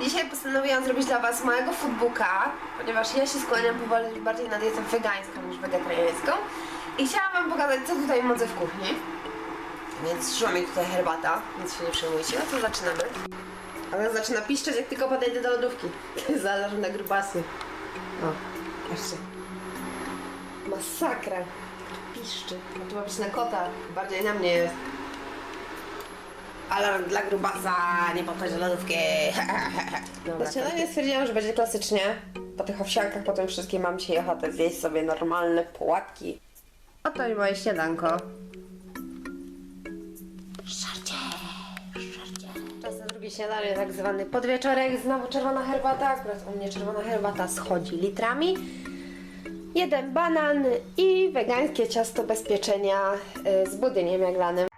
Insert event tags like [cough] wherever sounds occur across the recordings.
Dzisiaj postanowiłam zrobić dla Was małego foodbooka, ponieważ ja się skłaniam powoli bardziej na dietę wegańską niż wegetariańską. I chciałam Wam pokazać, co tutaj modzę w kuchni. Więc szła mi tutaj herbata, więc się nie przejmujcie. No to zaczynamy. Ale zaczyna piszczeć, jak tylko podejdę do lodówki. [laughs] Zależy na grubasy. O, patrzcie. Masakra. Piszczy. A tu ma być na kota, bardziej na mnie jest. Alarm dla grubasa, [laughs] nie podchodź do lodówki. Na śniadanie stwierdziłam, że będzie klasycznie. Po tych owsiankach, po tym wszystkim mam dzisiaj ochotę zjeść sobie normalne płatki. Oto i moje śniadanko. Szarcie, szarcie. Czas na drugie śniadanie, tak zwany podwieczorek. Znowu czerwona herbata. Akurat u mnie czerwona herbata schodzi litrami. Jeden banan i wegańskie ciasto bez pieczenia y, z budyniem jaglanym.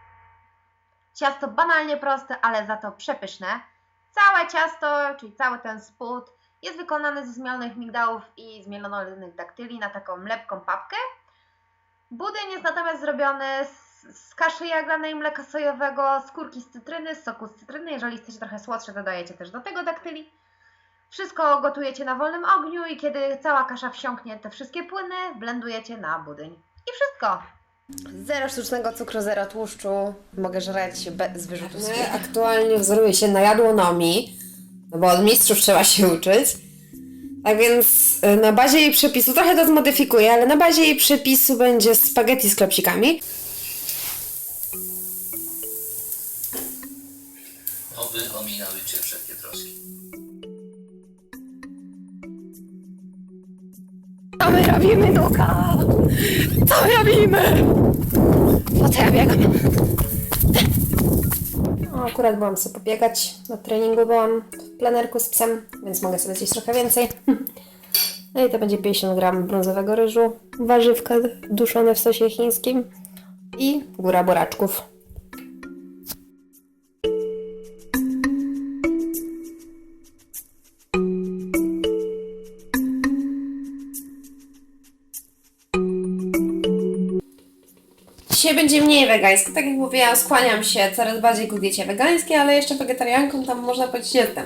Ciasto banalnie proste, ale za to przepyszne. Całe ciasto, czyli cały ten spód, jest wykonany ze zmielonych migdałów i zmielonych daktyli na taką lepką papkę. Budyń jest natomiast zrobiony z, z kaszy jaglanej, mleka sojowego, skórki z cytryny, z soku z cytryny. Jeżeli chcecie trochę słodsze, dodajecie też do tego daktyli. Wszystko gotujecie na wolnym ogniu i kiedy cała kasza wsiąknie te wszystkie płyny, blendujecie na budyń. I wszystko. Zero sztucznego cukru, zero tłuszczu. Mogę żreć bez wyrzutu sumienia. Aktualnie wzoruję się na jadłonomii, no bo od mistrzów trzeba się uczyć. Tak więc y, na bazie jej przepisu, trochę to zmodyfikuję, ale na bazie jej przepisu będzie spaghetti z klopsikami. Oby ominęły cię wszelkie troski. Co my robimy, Nuka? Co my robimy? Po co ja biegam? No, akurat byłam sobie pobiegać, na treningu byłam w plenerku z psem, więc mogę sobie zjeść trochę więcej. [laughs] No i to będzie 50 gram brązowego ryżu, warzywka duszone w sosie chińskim i góra buraczków. Dzisiaj będzie mniej wegańsko. Tak jak mówiłam, skłaniam się coraz bardziej ku diecie wegańskiej, ale jeszcze wegetarianką tam można powiedzieć jestem.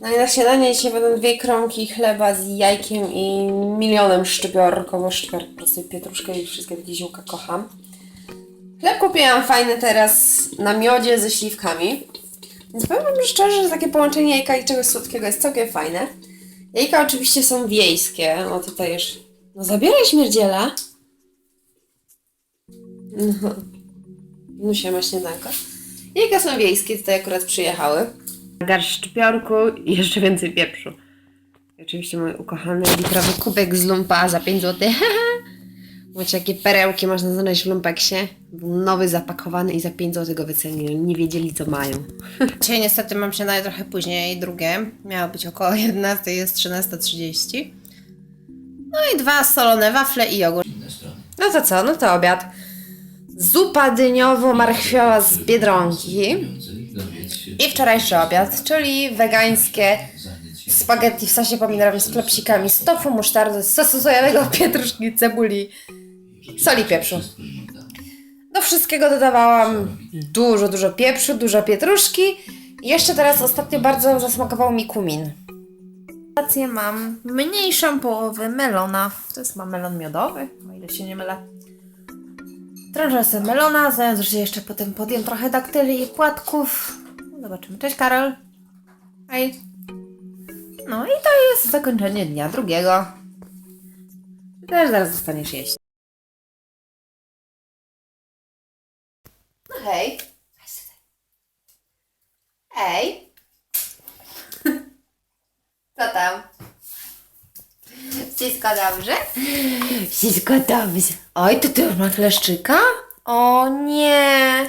No i na śniadanie dzisiaj będą dwie kromki chleba z jajkiem i milionem szczypior, koło szczypior, po prostu pietruszkę i wszystkie takie ziółka kocham. Chleb kupiłam fajny teraz na miodzie ze śliwkami. Więc powiem wam szczerze, że takie połączenie jajka i czegoś słodkiego jest całkiem fajne. Jajka oczywiście są wiejskie. O tutaj już... No zabieraj śmierdziela. No. Nusia ma śniadanko. Jajka są wiejskie, tutaj akurat przyjechały. Garść szczypiorku i jeszcze więcej pieprzu. I oczywiście mój ukochany litrowy kubek z lumpa za 5 zł. [laughs] Macie jakie perełki można znaleźć w lumpeksie. Był nowy, zapakowany i za 5 zł go wycenili. Nie wiedzieli co mają. [laughs] Dzisiaj niestety mam śniadanie trochę później, drugie. Miało być około 11, jest 13.30. No i dwa solone wafle i jogurt. No to co? No to obiad. Zupa dyniowo-marchwiowa z Biedronki. I wczorajszy obiad, czyli wegańskie spaghetti w sosie pomidorowym z klopsikami, z tofu, musztardy, sosu sojowego, [laughs] pietruszki, cebuli, soli, pieprzu. Do wszystkiego dodawałam dużo, dużo pieprzu, dużo pietruszki. I jeszcze teraz ostatnio bardzo zasmakował mi kumin. Rację mam mniejszą połowę melona. To jest ma melon miodowy, o ile się nie mylę. Trochę sobie melona, zaraz że jeszcze potem podjem trochę daktyli i płatków. Zobaczymy. Cześć Karol. Hej. No i to jest zakończenie dnia drugiego. Też zaraz zostaniesz jeść. No hej. Ej. [laughs] Co tam? Wszystko dobrze? Wszystko dobrze. Oj, to ty już masz leszczyka? O nie.